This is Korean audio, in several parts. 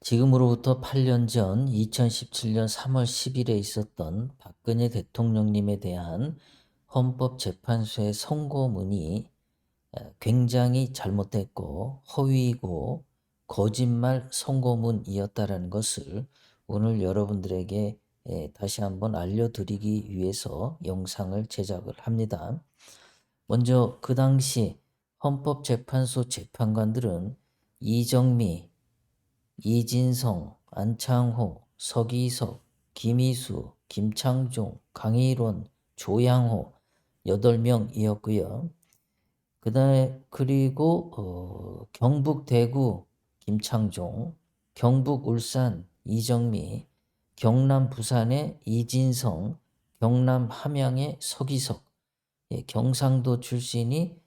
지금으로부터 8년 전 2017년 3월 10일에 있었던 박근혜 대통령님에 대한 헌법재판소의 선고문이 에, 굉장히 잘못됐고 허위이고 거짓말 선고문이었다라는 것을 오늘 여러분들에게 에, 다시 한번 알려드리기 위해서 영상을 제작을 합니다. 먼저 그 당시 헌법재판소 재판관들은 이정미, 이진성, 안창호, 서기석, 김희수, 김창종, 강일원, 조양호 8명이었고요. 그다음에 그리고 어, 경북 대구 김창종, 경북 울산 이정미, 경남 부산의 이진성, 경남 함양의 서기석, 예, 경상도 출신이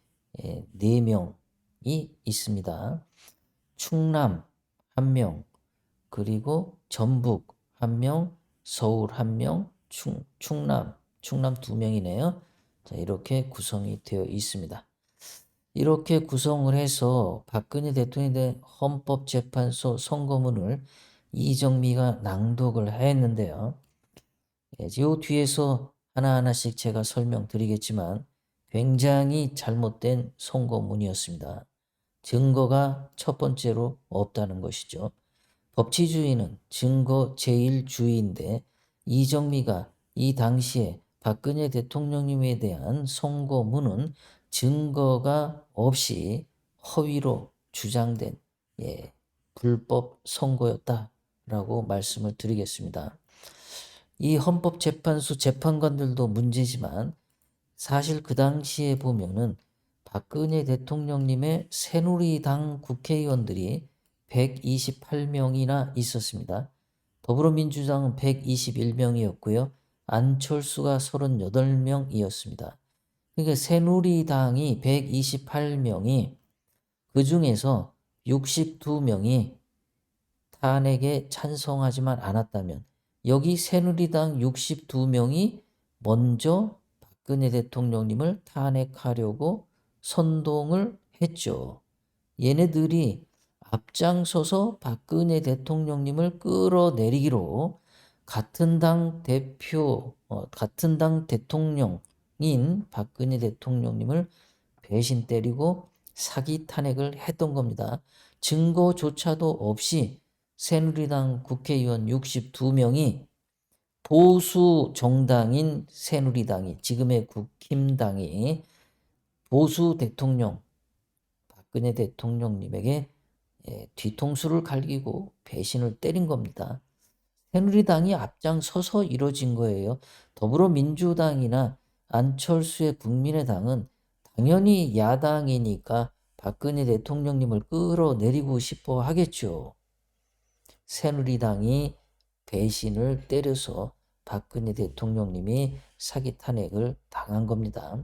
예, 4명이 있습니다. 충남 한 명, 그리고 전북 한 명, 서울 한 명, 충, 충남, 충남 두 명이네요. 자, 이렇게 구성이 되어 있습니다. 이렇게 구성을 해서 박근혜 대통령에 대한 헌법재판소 선거문을 이정미가 낭독을 했는데요. 예, 요 뒤에서 하나하나씩 제가 설명드리겠지만 굉장히 잘못된 선거문이었습니다. 증거가 첫 번째로 없다는 것이죠. 법치주의는 증거 제일주의인데 이정미가 이 당시에 박근혜 대통령님에 대한 선고문은 증거가 없이 허위로 주장된 예, 불법 선고였다라고 말씀을 드리겠습니다. 이 헌법재판소 재판관들도 문제지만 사실 그 당시에 보면은 박근혜 대통령님의 새누리당 국회의원들이 128명이나 있었습니다. 더불어민주당은 121명이었고요. 안철수가 38명이었습니다. 그러니까 새누리당이 128명이 그 중에서 62명이 탄핵에 찬성하지만 않았다면 여기 새누리당 62명이 먼저 박근혜 대통령님을 탄핵하려고 선동을 했죠. 얘네들이 앞장서서 박근혜 대통령님을 끌어내리기로 같은 당 대표, 어, 같은 당 대통령인 박근혜 대통령님을 배신 때리고 사기 탄핵을 했던 겁니다. 증거조차도 없이 새누리당 국회의원 62명이 보수 정당인 새누리당이 지금의 국힘당이 보수 대통령 박근혜 대통령님에게 예, 뒤통수를 갈기고 배신을 때린 겁니다. 새누리당이 앞장서서 이뤄진 거예요. 더불어민주당이나 안철수의 국민의당은 당연히 야당이니까 박근혜 대통령님을 끌어내리고 싶어 하겠죠. 새누리당이 배신을 때려서 박근혜 대통령님이 사기 탄핵을 당한 겁니다.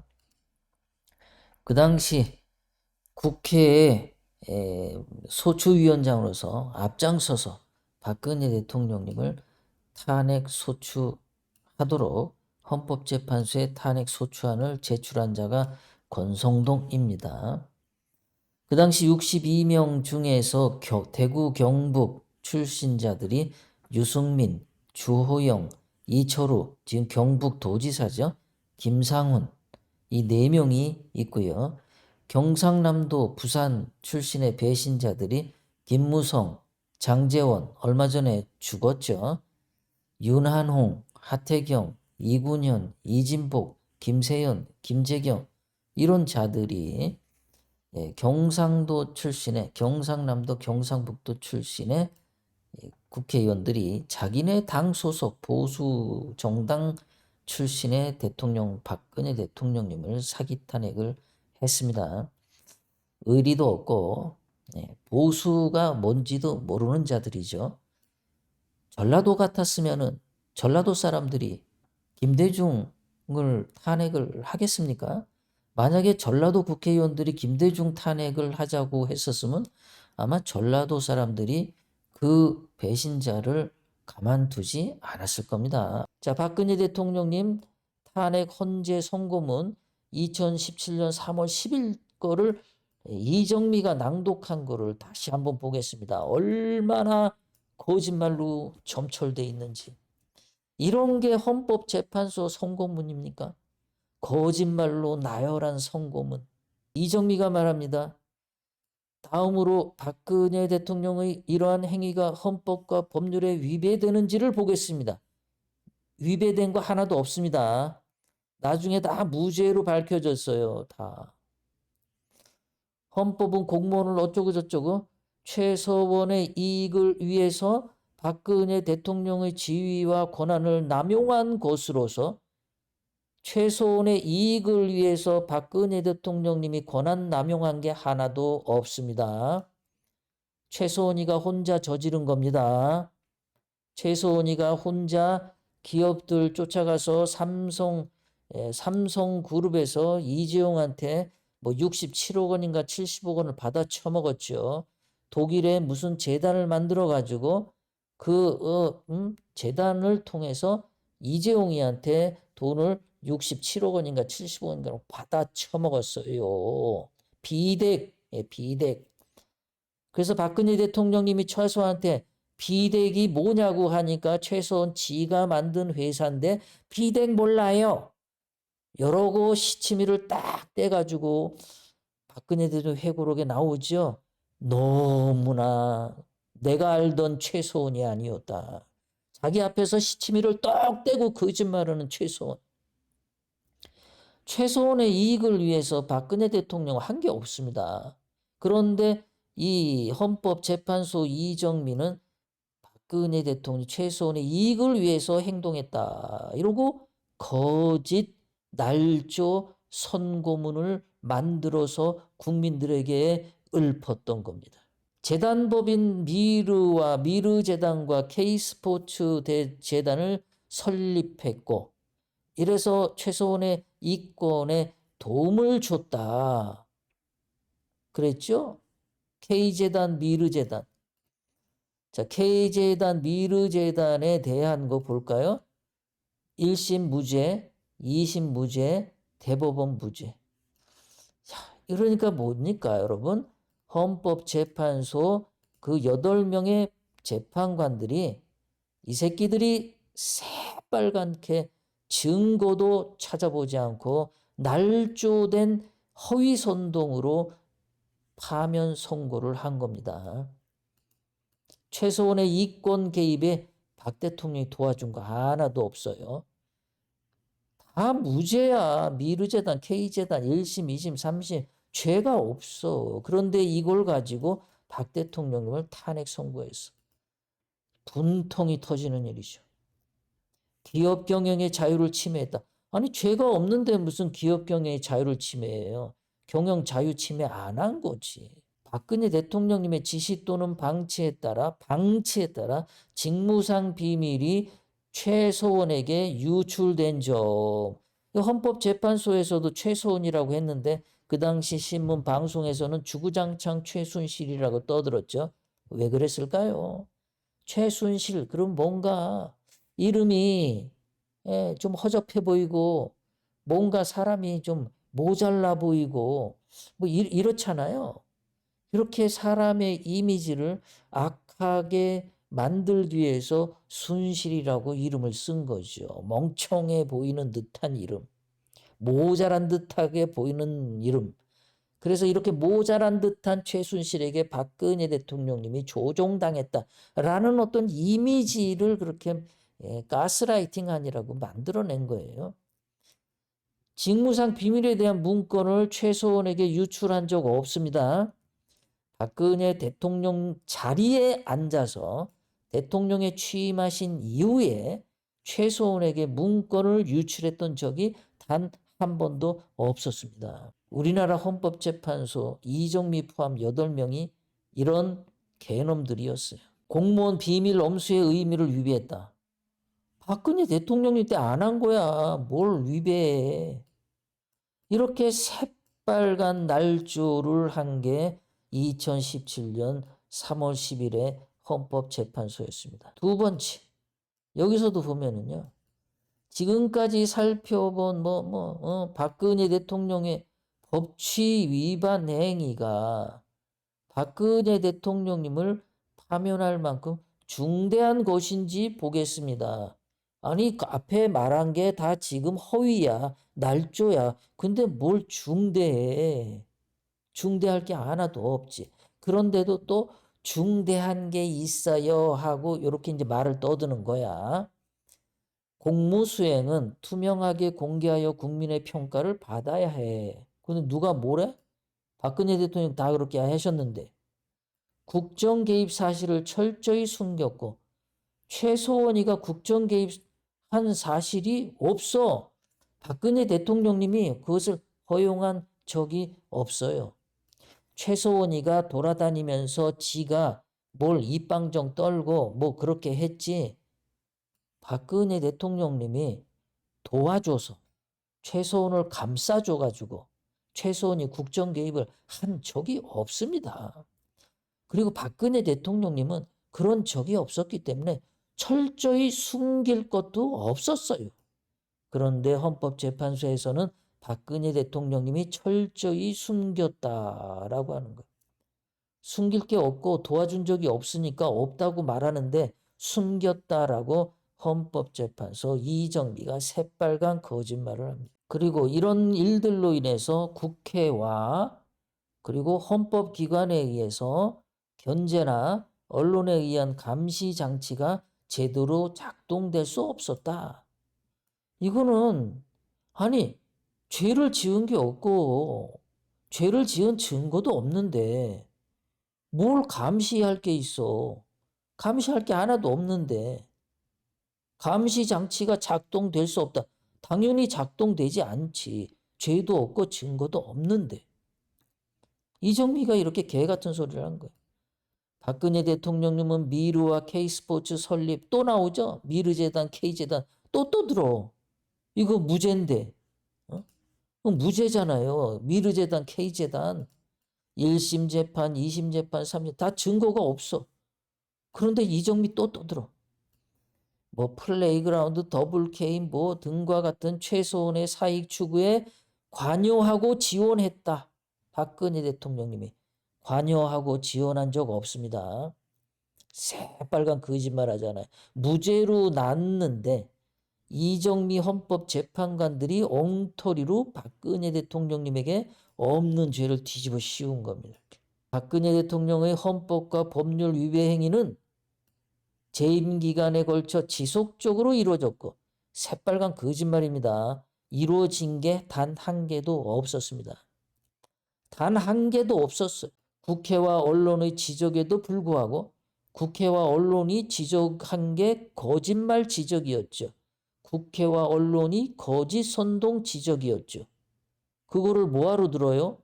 그 당시 국회에 소추위원장으로서 앞장서서 박근혜 대통령님을 탄핵 소추하도록 헌법재판소에 탄핵 소추안을 제출한 자가 권성동입니다. 그 당시 62명 중에서 대구 경북 출신자들이 유승민, 주호영, 이철우, 지금 경북 도지사죠. 김상훈, 이 네 명이 있고요. 경상남도 부산 출신의 배신자들이 김무성, 장재원, 얼마 전에 죽었죠. 윤한홍, 하태경, 이군현, 이진복, 김세연, 김재경 이런 자들이 예, 경상도 출신의 경상남도 경상북도 출신의 예, 국회의원들이 자기네 당 소속 보수 정당 출신의 대통령 박근혜 대통령님을 사기 탄핵을 했습니다. 의리도 없고 예, 보수가 뭔지도 모르는 자들이죠. 전라도 같았으면은 전라도 사람들이 김대중을 탄핵을 하겠습니까? 만약에 전라도 국회의원들이 김대중 탄핵을 하자고 했었으면 아마 전라도 사람들이 그 배신자를 가만두지 않았을 겁니다. 자, 박근혜 대통령님 탄핵 헌재 선고문 2017년 3월 10일 거를 이정미가 낭독한 거를 다시 한번 보겠습니다. 얼마나 거짓말로 점철돼 있는지. 이런 게 헌법재판소 선고문입니까? 거짓말로 나열한 선고문. 이정미가 말합니다. 다음으로 박근혜 대통령의 이러한 행위가 헌법과 법률에 위배되는지를 보겠습니다. 위배된 거 하나도 없습니다. 나중에 다 무죄로 밝혀졌어요. 다. 헌법은 공무원을 어쩌고 저쩌고 최서원의 이익을 위해서 박근혜 대통령의 지위와 권한을 남용한 것으로서 최소한의 이익을 위해서 박근혜 대통령님이 권한 남용한 게 하나도 없습니다. 최소원이가 혼자 저지른 겁니다. 최소원이가 혼자 기업들 쫓아가서 삼성 예, 삼성그룹에서 이재용한테 뭐 67억 원인가 70억 원을 받아 처먹었죠. 독일에 무슨 재단을 만들어 가지고 그 어, 음, 재단을 통해서 이재용이한테 돈을 67억 원인가 70억 원인가 받아 처먹었어요. 비덱, 예, 비덱. 그래서 박근혜 대통령님이 최소한테 비덱이 뭐냐고 하니까 최소한 지가 만든 회사인데 비덱 몰라요. 여러 고 시치미를 딱 떼가지고 박근혜 대통령 회고록에 나오죠. 너무나 내가 알던 최소원이 아니었다. 자기 앞에서 시치미를 떡 떼고 거짓말하는 최소원. 최소원의 이익을 위해서 박근혜 대통령 한 게 없습니다. 그런데 이 헌법재판소 이정민은 박근혜 대통령이 최소원의 이익을 위해서 행동했다. 이러고 거짓 날조 선고문을 만들어서 국민들에게 읊었던 겁니다. 재단법인 미르와 미르재단과 K스포츠 재단을 설립했고 이래서 최소원의 이권에 도움을 줬다. 그랬죠? K재단, 미르재단. 자, K재단, 미르재단에 대한 거 볼까요? 1심 무죄, 2심 무죄, 대법원 무죄. 자, 이러니까 뭡니까, 여러분? 헌법재판소 그 8명의 재판관들이 이 새끼들이 새빨갛게 증거도 찾아보지 않고 날조된 허위 선동으로 파면 선고를 한 겁니다. 최소원의 이권 개입에 박 대통령이 도와준 거 하나도 없어요. 다 무죄야. 미르재단, K재단, 1심, 2심, 3심 죄가 없어. 그런데 이걸 가지고 박 대통령을 탄핵 선고했어. 분통이 터지는 일이죠. 기업 경영의 자유를 침해했다. 아니 죄가 없는데 무슨 기업 경영의 자유를 침해해요. 경영 자유 침해 안 한 거지. 박근혜 대통령님의 지시 또는 방치에 따라 방치에 따라 직무상 비밀이 최소원에게 유출된 점. 헌법재판소에서도 최소원이라고 했는데 그 당시 신문 방송에서는 주구장창 최순실이라고 떠들었죠. 왜 그랬을까요? 최순실 그럼 뭔가 이름이 예, 좀 허접해 보이고 뭔가 사람이 좀 모자라 보이고 뭐 이, 렇잖아요 이렇게 사람의 이미지를 악하게 만들기 위해서 순실이라고 이름을 쓴 거죠. 멍청해 보이는 듯한 이름. 모자란 듯하게 보이는 이름. 그래서 이렇게 모자란 듯한 최순실에게 박근혜 대통령님이 조종당했다라는 어떤 이미지를 그렇게 예, 가스라이팅 아니라고 만들어낸 거예요. 직무상 비밀에 대한 문건을 최소원에게 유출한 적 없습니다. 박근혜 대통령 자리에 앉아서 대통령에 취임하신 이후에 최소원에게 문건을 유출했던 적이 단 한 번도 없었습니다. 우리나라 헌법재판소 이정미 포함 8명이 이런 개놈들이었어요. 공무원 비밀 엄수의 의미를 위배했다. 박근혜 대통령님 때 안 한 거야. 뭘 위배해. 이렇게 새빨간 날조를 한 게 2017년 3월 10일에 헌법재판소였습니다. 두 번째, 여기서도 보면은요, 지금까지 살펴본 뭐, 뭐, 어, 박근혜 대통령의 법치 위반 행위가 박근혜 대통령님을 파면할 만큼 중대한 것인지 보겠습니다. 아니, 그 앞에 말한 게 다 지금 허위야, 날조야. 근데 뭘 중대해? 중대할 게 하나도 없지. 그런데도 또 중대한 게 있어요 하고 이렇게 이제 말을 떠드는 거야. 공무 수행은 투명하게 공개하여 국민의 평가를 받아야 해. 근데 누가 뭐래? 박근혜 대통령 다 그렇게 하셨는데 국정 개입 사실을 철저히 숨겼고 최소원이가 국정 개입 한 사실이 없어. 박근혜 대통령님이 그것을 허용한 적이 없어요. 최소원이가 돌아다니면서 지가 뭘 입방정 떨고 뭐 그렇게 했지. 박근혜 대통령님이 도와줘서 최소원을 감싸줘가지고 최소원이 국정 개입을 한 적이 없습니다. 그리고 박근혜 대통령님은 그런 적이 없었기 때문에 철저히 숨길 것도 없었어요. 그런데 헌법재판소에서는 박근혜 대통령님이 철저히 숨겼다라고 하는 거예요. 숨길 게 없고 도와준 적이 없으니까 없다고 말하는데 숨겼다라고 헌법재판소 이정미가 새빨간 거짓말을 합니다. 그리고 이런 일들로 인해서 국회와 그리고 헌법기관에 의해서 견제나 언론에 의한 감시 장치가 제대로 작동될 수 없었다. 이거는 아니 죄를 지은 게 없고 죄를 지은 증거도 없는데 뭘 감시할 게 있어? 감시할 게 하나도 없는데 감시 장치가 작동될 수 없다. 당연히 작동되지 않지. 죄도 없고 증거도 없는데. 이정미가 이렇게 개 같은 소리를 한 거예요. 박근혜 대통령님은 미르와 K스포츠 설립 또 나오죠? 미르재단, K재단 또 또 들어. 이거 무죄인데. 어? 무죄잖아요. 미르재단, K재단. 1심 재판, 2심 재판, 3심 다 증거가 없어. 그런데 이정미 또또 들어. 뭐 플레이그라운드, 더블 K 뭐 등과 같은 최소한의 사익 추구에 관여하고 지원했다. 박근혜 대통령님이 관여하고 지원한 적 없습니다. 새빨간 거짓말 하잖아요. 무죄로 났는데 이정미 헌법 재판관들이 엉터리로 박근혜 대통령님에게 없는 죄를 뒤집어 씌운 겁니다. 박근혜 대통령의 헌법과 법률 위배 행위는 재임 기간에 걸쳐 지속적으로 이루어졌고 새빨간 거짓말입니다. 이루어진 게 단 한 개도 없었습니다. 단 한 개도 없었어요. 국회와 언론의 지적에도 불구하고 국회와 언론이 지적한 게 거짓말 지적이었죠. 국회와 언론이 거짓 선동 지적이었죠. 그거를 뭐하러 들어요?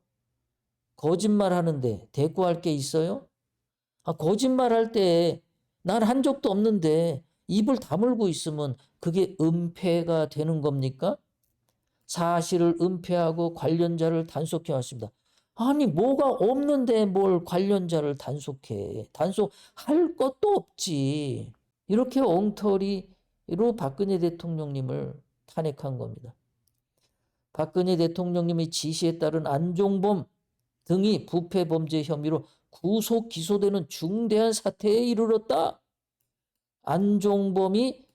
거짓말 하는데 대꾸할 게 있어요? 아, 거짓말 할 때 난 한 적도 없는데 입을 다물고 있으면 그게 은폐가 되는 겁니까? 사실을 은폐하고 관련자를 단속해 왔습니다. 아니 뭐가 없는데 뭘 관련자를 단속해. 단속할 것도 없지. 이렇게 엉터리로 박근혜 대통령님을 탄핵한 겁니다. 박근혜 대통령님의 지시에 따른 안종범 등이 부패 범죄 혐의로 구속 기소되는 중대한 사태에 이르렀다. 안종범이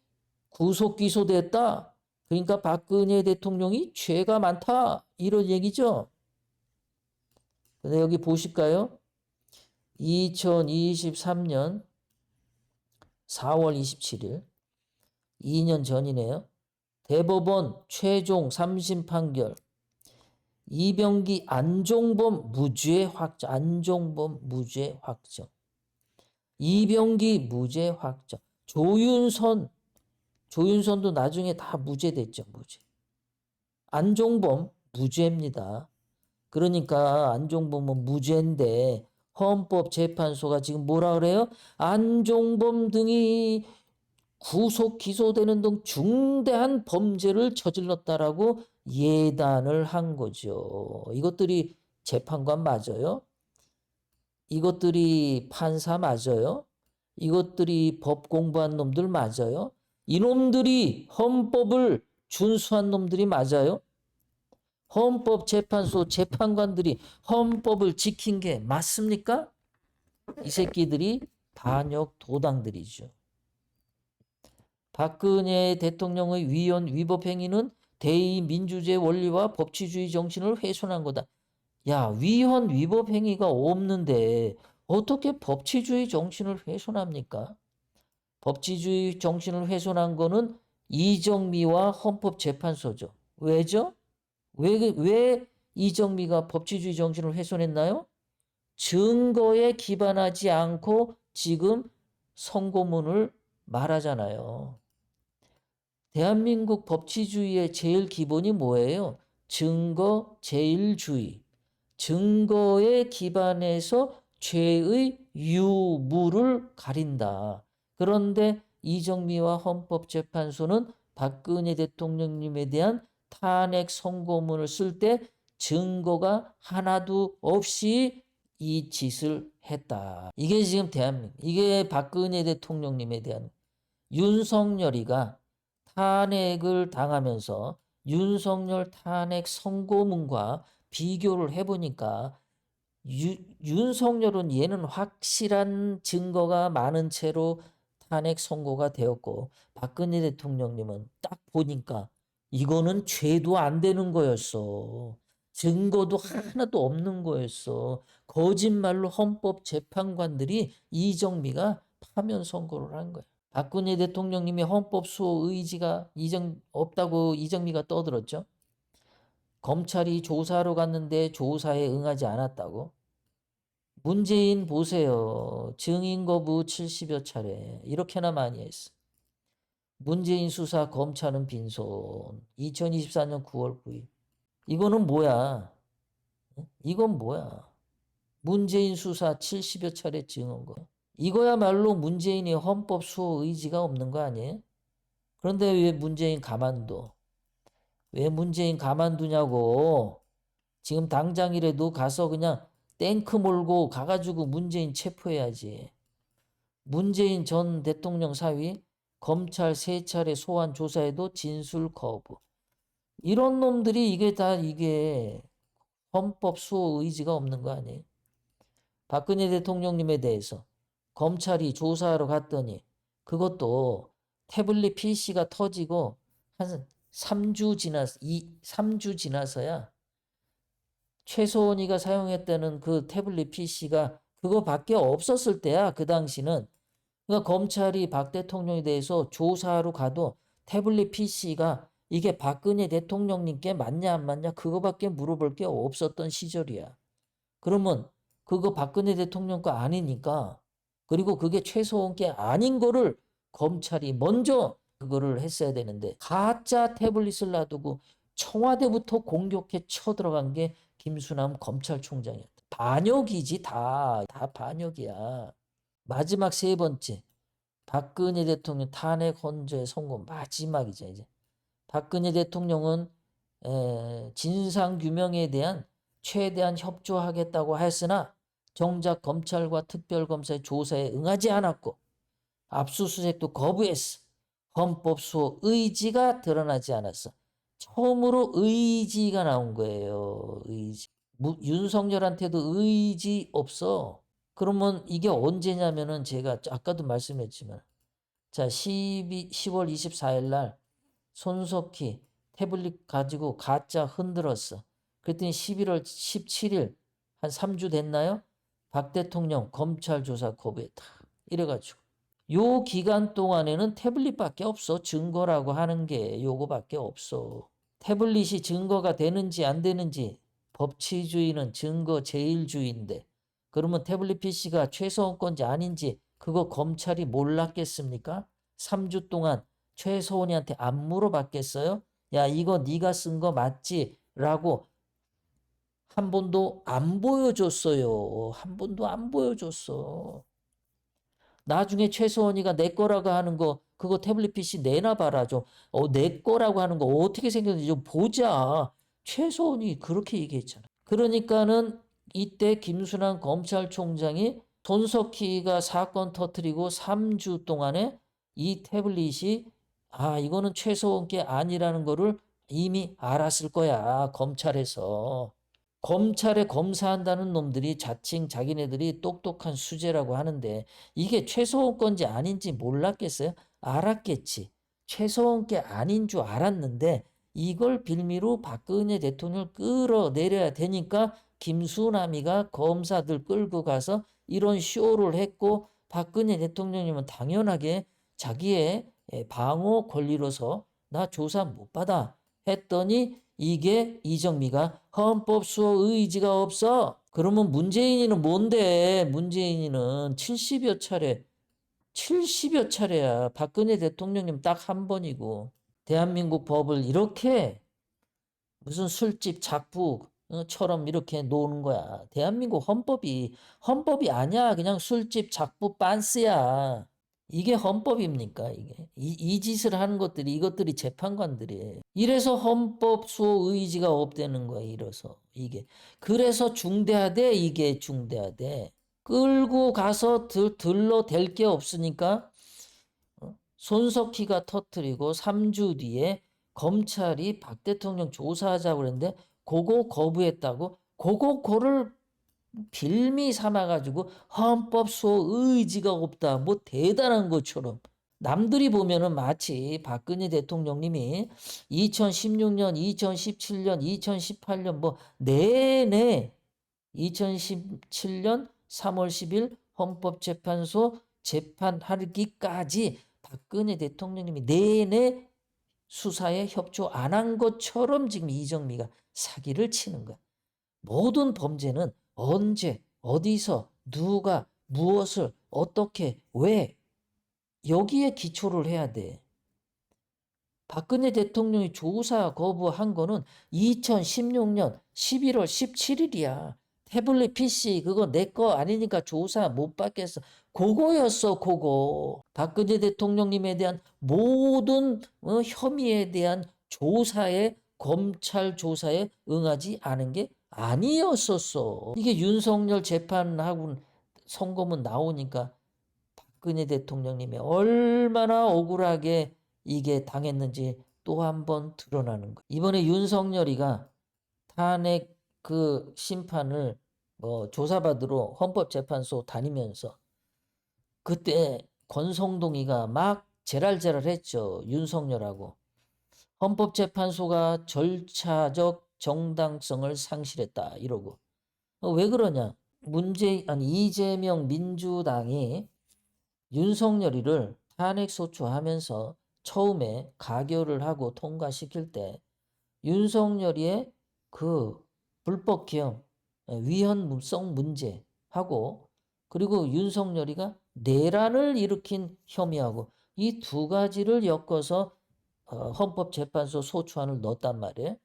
구속 기소됐다. 그러니까 박근혜 대통령이 죄가 많다. 이런 얘기죠. 근데 여기 보실까요? 2023년 4월 27일. 2년 전이네요. 대법원 최종 3심 판결. 이병기 안종범 무죄 확정 안종범 무죄 확정. 이병기 무죄 확정. 조윤선 조윤선도 나중에 다 무죄됐죠 무죄. 안종범 무죄입니다 그러니까 안종범은 무죄인데 헌법재판소가 지금 뭐라 그래요 안종범 등이 구속 기소되는 등 중대한 범죄를 저질렀다라고 예단을 한 거죠. 이것들이 재판관 맞아요? 이것들이 판사 맞아요? 이것들이 법 공부한 놈들 맞아요? 이놈들이 헌법을 준수한 놈들이 맞아요? 헌법재판소 재판관들이 헌법을 지킨 게 맞습니까? 이 새끼들이 반역 도당들이죠. 박근혜 대통령의 위헌 위법 행위는 대의 민주주의 원리와 법치주의 정신을 훼손한 거다. 야, 위헌 위법 행위가 없는데 어떻게 법치주의 정신을 훼손합니까? 법치주의 정신을 훼손한 거는 이정미와 헌법재판소죠. 왜죠? 왜, 왜 이정미가 법치주의 정신을 훼손했나요? 증거에 기반하지 않고 지금 선고문을 말하잖아요. 대한민국 법치주의의 제일 기본이 뭐예요? 증거 제일주의. 증거에 기반해서 죄의 유무를 가린다. 그런데 이정미와 헌법재판소는 박근혜 대통령님에 대한 탄핵 선고문을 쓸 때 증거가 하나도 없이 이 짓을 했다. 이게 지금 대한민국, 이게 박근혜 대통령님에 대한 윤석열이가 탄핵을 당하면서 윤석열 탄핵 선고문과 비교를 해보니까 유, 윤석열은 얘는 확실한 증거가 많은 채로 탄핵 선고가 되었고 박근혜 대통령님은 딱 보니까 이거는 죄도 안 되는 거였어. 증거도 하나도 없는 거였어. 거짓말로 헌법 재판관들이 이정미가 파면 선고를 한 거야. 박근혜 대통령님이 헌법 수호 의지가 이정 없다고 이정미가 떠들었죠. 검찰이 조사하러 갔는데 조사에 응하지 않았다고. 문재인 보세요. 증인 거부 70여 차례. 이렇게나 많이 했어. 문재인 수사 검찰은 빈손. 2024년 9월 9일. 이거는 뭐야? 이건 뭐야? 문재인 수사 70여 차례 증언 거. 이거야말로 문재인이 헌법 수호 의지가 없는 거 아니에요? 그런데 왜 문재인 가만둬? 왜 문재인 가만두냐고. 지금 당장이라도 가서 그냥 탱크 몰고 가가지고 문재인 체포해야지. 문재인 전 대통령 사위 검찰 세 차례 소환 조사에도 진술 거부. 이런 놈들이 이게 다 이게 헌법 수호 의지가 없는 거 아니에요? 박근혜 대통령님에 대해서 검찰이 조사하러 갔더니 그것도 태블릿 PC가 터지고 한 3주 지났, 2, 3주 지나서야 최소원이가 사용했다는 그 태블릿 PC가 그거밖에 없었을 때야 그 당시는 그러니까 검찰이 박 대통령에 대해서 조사하러 가도 태블릿 PC가 이게 박근혜 대통령님께 맞냐 안 맞냐 그거밖에 물어볼 게 없었던 시절이야. 그러면 그거 박근혜 대통령 거 아니니까 그리고 그게 최소원 게 아닌 거를 검찰이 먼저 그거를 했어야 되는데 가짜 태블릿을 놔두고 청와대부터 공격해 쳐들어간 게 김수남 검찰총장이었다. 반역이지 다. 다 반역이야. 마지막 세 번째. 박근혜 대통령 탄핵 헌재 선고 마지막이죠 이제. 박근혜 대통령은 에, 진상 규명에 대한 최대한 협조하겠다고 했으나 정작 검찰과 특별검사의 조사에 응하지 않았고 압수수색도 거부했어. 헌법 수호 의지가 드러나지 않았어. 처음으로 의지가 나온 거예요. 의지. 윤석열한테도 의지 없어. 그러면 이게 언제냐면은 제가 아까도 말씀했지만 자 12, 10월 24일 날 손석희 태블릿 가지고 가짜 흔들었어. 그랬더니 11월 17일 한 3주 됐나요? 박 대통령 검찰 조사 거부했다. 이래가지고 요 기간 동안에는 태블릿밖에 없어. 증거라고 하는 게 요거밖에 없어. 태블릿이 증거가 되는지 안 되는지 법치주의는 증거 제일주의인데 그러면 태블릿 PC가 최소원건지 아닌지 그거 검찰이 몰랐겠습니까? 3주 동안 최소원이한테 안 물어봤겠어요? 야 이거 네가 쓴 거 맞지? 라고 한 번도 안 보여줬어요. 한 번도 안 보여줬어. 나중에 최소원이가 내 거라고 하는 거 그거 태블릿 PC 내놔 봐라 좀. 어, 내 거라고 하는 거 어떻게 생겼는지 좀 보자. 최소원이 그렇게 얘기했잖아. 그러니까는 이때 김순환 검찰총장이 손석희가 사건 터트리고 3주 동안에 이 태블릿이 아 이거는 최소원 게 아니라는 거를 이미 알았을 거야 검찰에서 검찰에 검사한다는 놈들이 자칭 자기네들이 똑똑한 수재라고 하는데 이게 최소원 건지 아닌지 몰랐겠어요? 알았겠지. 최소원 게 아닌 줄 알았는데 이걸 빌미로 박근혜 대통령을 끌어내려야 되니까 김수남이가 검사들 끌고 가서 이런 쇼를 했고 박근혜 대통령님은 당연하게 자기의 예, 방어 권리로서 나 조사 못 받아 했더니 이게 이정미가 헌법 수호 의지가 없어. 그러면 문재인이는 뭔데? 문재인이는 70여 차례 70여 차례야. 박근혜 대통령님 딱 한 번이고 대한민국 법을 이렇게 무슨 술집 작부처럼 이렇게 노는 거야. 대한민국 헌법이 헌법이 아니야. 그냥 술집 작부 빤스야. 이게 헌법입니까? 이게 이, 이 짓을 하는 것들이 이것들이 재판관들이에요. 이래서 헌법 수호 의지가 없다는 거야. 이래서 이게 그래서 중대하대 이게 중대하대. 끌고 가서 들, 들러 댈 게 없으니까 어? 손석희가 터뜨리고 3주 뒤에 검찰이 박 대통령 조사하자고 그랬는데 그거 거부했다고? 그거 고를 빌미 삼아가지고 헌법 수호 의지가 없다. 뭐 대단한 것처럼. 남들이 보면은 마치 박근혜 대통령님이 2016년, 2017년, 2018년 뭐 내내 2017년 3월 10일 헌법재판소 재판하기까지 박근혜 대통령님이 내내 수사에 협조 안 한 것처럼 지금 이정미가 사기를 치는 거야. 모든 범죄는 언제, 어디서, 누가, 무엇을, 어떻게, 왜 여기에 기초를 해야 돼. 박근혜 대통령이 조사 거부한 거는 2016년 11월 17일이야. 태블릿 PC 그거 내 거 아니니까 조사 못 받겠어. 그거였어, 그거. 박근혜 대통령님에 대한 모든 어, 혐의에 대한 조사에 검찰 조사에 응하지 않은 게 아니었었어. 이게 윤석열 재판하고 선거문 나오니까 박근혜 대통령님이 얼마나 억울하게 이게 당했는지 또 한 번 드러나는 거. 이번에 윤석열이가 탄핵 그 심판을 뭐 조사받으러 헌법재판소 다니면서 그때 권성동이가 막 제랄제랄했죠. 윤석열하고. 헌법재판소가 절차적 정당성을 상실했다 이러고 어, 왜 그러냐 문재 아니 이재명 민주당이 윤석열이를 탄핵 소추하면서 처음에 가결을 하고 통과시킬 때 윤석열이의 그 불법 기형 위헌성 문제 하고 그리고 윤석열이가 내란을 일으킨 혐의하고 이 두 가지를 엮어서 어, 헌법재판소 소추안을 넣었단 말이에요.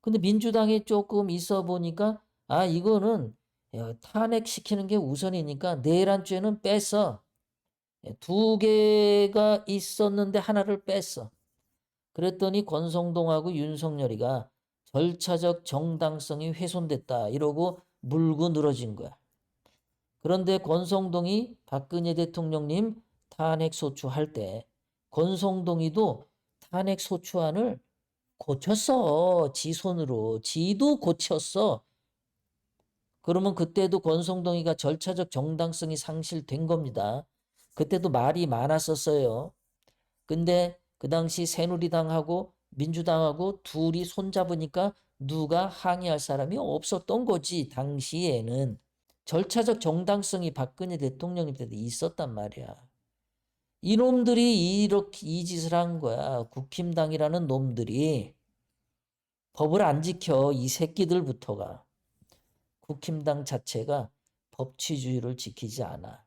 근데 민주당이 조금 있어 보니까 아 이거는 탄핵시키는 게 우선이니까 내란죄는 뺐어. 예, 두 개가 있었는데 하나를 뺐어. 그랬더니 권성동하고 윤석열이가 절차적 정당성이 훼손됐다 이러고 물고 늘어진 거야. 그런데 권성동이 박근혜 대통령님 탄핵 소추할 때 권성동이도 탄핵 소추안을 고쳤어. 지 손으로. 지도 고쳤어. 그러면 그때도 권성동이가 절차적 정당성이 상실된 겁니다. 그때도 말이 많았었어요. 근데 그 당시 새누리당하고 민주당하고 둘이 손잡으니까 누가 항의할 사람이 없었던 거지. 당시에는. 절차적 정당성이 박근혜 대통령님 때도 있었단 말이야. 이놈들이 이렇게 이 짓을 한 거야. 국힘당이라는 놈들이 법을 안 지켜 이 새끼들부터가 국힘당 자체가 법치주의를 지키지 않아.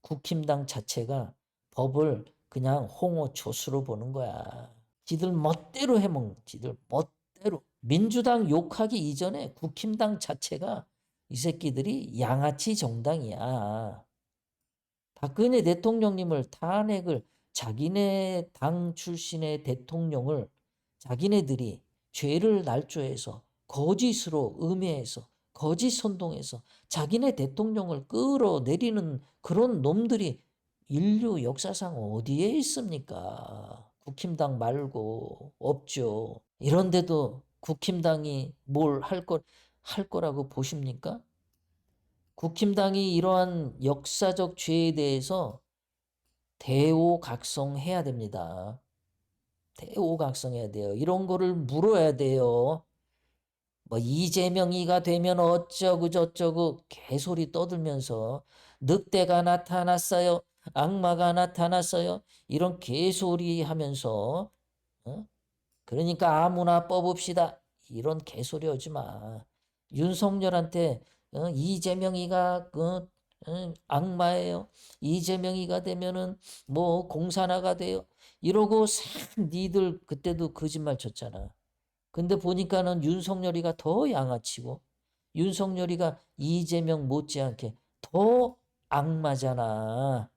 국힘당 자체가 법을 그냥 홍어초수로 보는 거야. 지들 멋대로 해먹는 지들 멋대로. 민주당 욕하기 이전에 국힘당 자체가 이 새끼들이 양아치 정당이야. 박근혜 대통령님을 탄핵을 자기네 당 출신의 대통령을 자기네들이 죄를 날조해서 거짓으로 음해해서 거짓 선동해서 자기네 대통령을 끌어내리는 그런 놈들이 인류 역사상 어디에 있습니까? 국힘당 말고 없죠. 이런데도 국힘당이 뭘 할 거, 할 거라고 보십니까? 국힘당이 이러한 역사적 죄에 대해서 대오각성해야 됩니다. 대오각성해야 돼요. 이런 거를 물어야 돼요. 뭐 이재명이가 되면 어쩌고 저쩌고 개소리 떠들면서 늑대가 나타났어요. 악마가 나타났어요. 이런 개소리 하면서 어? 그러니까 아무나 뽑읍시다. 이런 개소리 하지 마. 윤석열한테 어, 이재명이가 그 어, 악마예요. 이재명이가 되면은 뭐 공산화가 돼요. 이러고 싹 니들 그때도 거짓말 쳤잖아. 근데 보니까는 윤석열이가 더 양아치고 윤석열이가 이재명 못지않게 더 악마잖아.